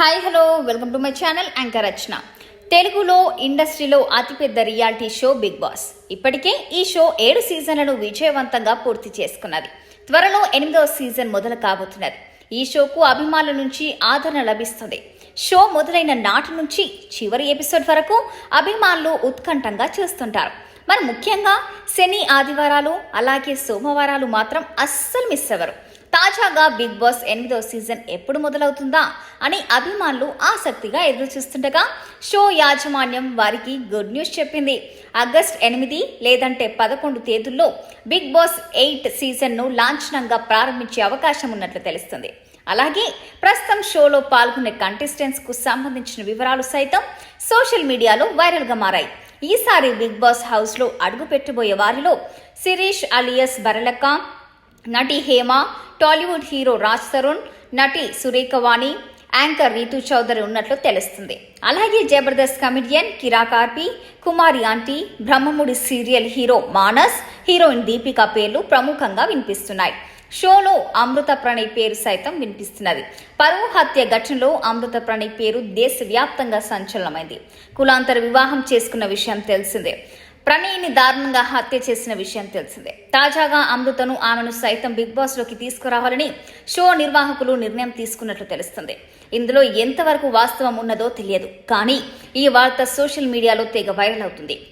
Hi hello welcome to my channel anchor Rachana తెలుగులో ఇండస్ట్రీలో అతిపెద్ద రియాలిటీ షో బిగ్ బాస్. ఇప్పటికే ఈ షో ఏడు సీజన్లను విజయవంతంగా పూర్తి చేసుకున్నది. త్వరలో ఎనిమిదవ సీజన్ మొదలు కాబోతున్నది. ఈ షోకు అభిమానుల నుంచి ఆదరణ లభిస్తుంది. షో మొదలైన నాటి నుంచి చివరి ఎపిసోడ్ వరకు అభిమానులు ఉత్కంఠంగా చూస్తుంటారు. మరి ముఖ్యంగా శని ఆదివారాలు అలాగే సోమవారాలు మాత్రం అస్సలు మిస్ అవ్వరు. తాజాగా బిగ్ బాస్ ఎనిమిదో సీజన్ ఎప్పుడు మొదలవుతుందా అని అభిమానులు ఆసక్తిగా ఎదురు చూస్తుండగా షో యాజమాన్యం వారికి గుడ్ న్యూస్ చెప్పింది. ఆగస్ట్ ఎనిమిది లేదంటే పదకొండు తేదీల్లో బిగ్ బాస్ ఎయిట్ సీజన్ను లాంఛనంగా ప్రారంభించే అవకాశం ఉన్నట్లు తెలుస్తుంది. అలాగే ప్రస్తుతం షోలో పాల్గొనే కంటెస్టెంట్స్కు సంబంధించిన వివరాలు సైతం సోషల్ మీడియాలో వైరల్గా మారాయి. ఈసారి బిగ్ బాస్ హౌస్లో అడుగు పెట్టబోయే వారిలో శిరీష్ అలియస్ బరలక్క నటి హేమ టాలీవుడ్ హీరో రాజ్ తరుణ్ నటి సురేఖవాణి యాంకర్ రీతు చౌదరి ఉన్నట్లు తెలుస్తుంది. అలాగే జబర్దస్త్ కమిడియన్ కిరా కార్పి Kumari aunty Brahmamudi serial hero Manas heroine Deepika పేర్లు ప్రముఖంగా వినిపిస్తున్నాయి. షోలో అమృత ప్రణయ్ పేరు సైతం వినిపిస్తున్నది. పరువు హత్య ఘటనలో అమృత ప్రణయ్ పేరు దేశవ్యాప్తంగా సంచలనమైంది. కులాంతర వివాహం చేసుకున్న విషయం తెలిసిందే. ప్రణయ్ని దారుణంగా హత్య చేసిన విషయం తెలిసిందే. తాజాగా అమృతను ఆమెను సైతం బిగ్ బాస్లోకి తీసుకురావాలని షో నిర్వాహకులు నిర్ణయం తీసుకున్నట్లు తెలుస్తుంది. ఇందులో ఎంతవరకు వాస్తవం ఉన్నదో తెలియదు. కానీ ఈ వార్త సోషల్ మీడియాలో తెగ వైరల్ అవుతుంది.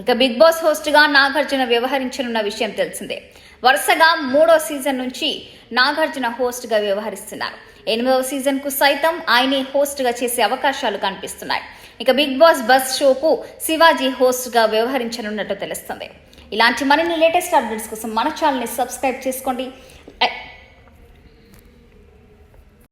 ఇక బిగ్ బాస్ హోస్ట్గా నాగార్జున వ్యవహరించనున్న విషయం తెలిసిందే. వరుసగా మూడో సీజన్ నుంచి నాగార్జున హోస్ట్గా వ్యవహరిస్తున్నారు. ఎనిమిదవ సీజన్కు సైతం ఆయనే హోస్ట్గా చేసే అవకాశాలు కనిపిస్తున్నాయి. ఇక బిగ్ బాస్ బస్ షోకు శివాజీ హోస్ట్గా వ్యవహరించనున్నట్టు తెలుస్తుంది. ఇలాంటి మరిన్ని లేటెస్ట్ అప్డేట్స్ కోసం మన ఛానల్ని సబ్స్క్రైబ్ చేసుకోండి.